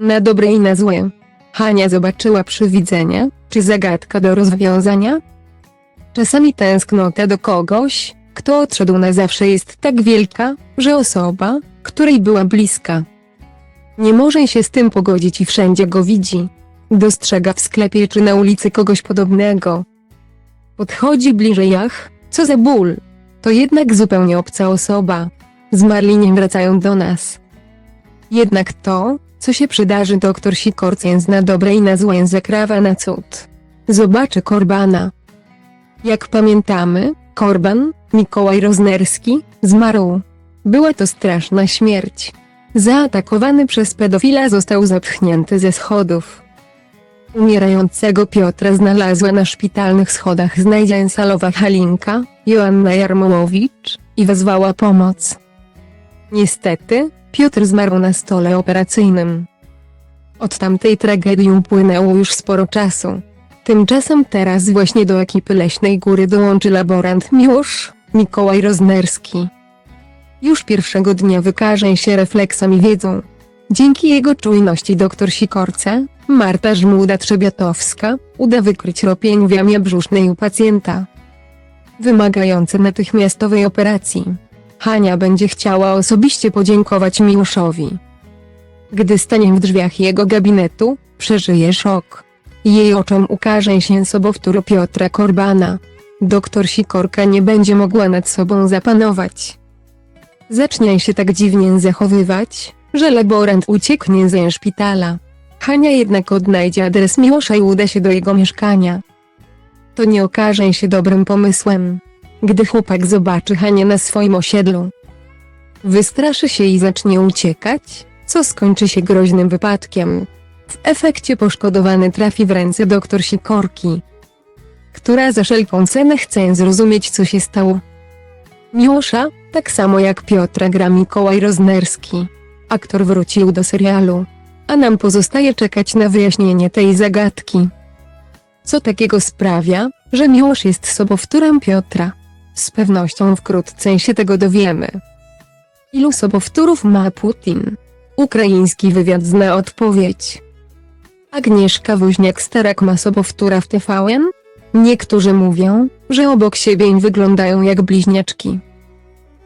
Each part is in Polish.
Na dobre i na złe. Hania zobaczyła przywidzenie, czy zagadka do rozwiązania? Czasami tęsknota do kogoś, kto odszedł na zawsze jest tak wielka, że osoba, której była bliska, nie może się z tym pogodzić i wszędzie go widzi. Dostrzega w sklepie czy na ulicy kogoś podobnego. Podchodzi bliżej, ach, co za ból. To jednak zupełnie obca osoba. Zmarli nie wracają do nas. Jednak to, co się przydarzy doktor Sikorcjens na dobre i na złe zakrawa na cud. Zobaczy Korbana. Jak pamiętamy, Korban, Mikołaj Roznerski, zmarł. Była to straszna śmierć. Zaatakowany przez pedofila został zapchnięty ze schodów. Umierającego Piotra znalazła na szpitalnych schodach znajdziensalowa Halinka, Joanna Jarmołowicz, i wezwała pomoc. Niestety, Piotr zmarł na stole operacyjnym. Od tamtej tragedii upłynęło już sporo czasu. Tymczasem teraz właśnie do ekipy Leśnej Góry dołączy laborant Miłosz, Mikołaj Roznerski. Już pierwszego dnia wykaże się refleksem i wiedzą. Dzięki jego czujności dr Sikorca, Marta Żmuda-Trzebiatowska, uda wykryć ropień w jamie brzusznej u pacjenta. Wymagający natychmiastowej operacji. Hania będzie chciała osobiście podziękować Miłoszowi. Gdy stanie w drzwiach jego gabinetu, przeżyje szok. Jej oczom ukaże się sobowtór Piotra Korbana. Doktor Sikorka nie będzie mogła nad sobą zapanować. Zacznie się tak dziwnie zachowywać, że laborant ucieknie ze szpitala. Hania jednak odnajdzie adres Miłosza i uda się do jego mieszkania. To nie okaże się dobrym pomysłem. Gdy chłopak zobaczy Hanię na swoim osiedlu, wystraszy się i zacznie uciekać, co skończy się groźnym wypadkiem. W efekcie poszkodowany trafi w ręce doktor Sikorki, która za wszelką cenę chce zrozumieć co się stało. Miłosza, tak samo jak Piotra gra Mikołaj Roznerski. Aktor wrócił do serialu, a nam pozostaje czekać na wyjaśnienie tej zagadki. Co takiego sprawia, że Miłosz jest sobowtórem Piotra? Z pewnością wkrótce się tego dowiemy. Ilu sobowtórów ma Putin? Ukraiński wywiad zna odpowiedź. Agnieszka Woźniak-Starak ma sobowtóra w TVN? Niektórzy mówią, że obok siebie wyglądają jak bliźniaczki.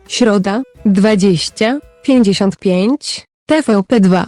Środa, 20, 55, TVP2.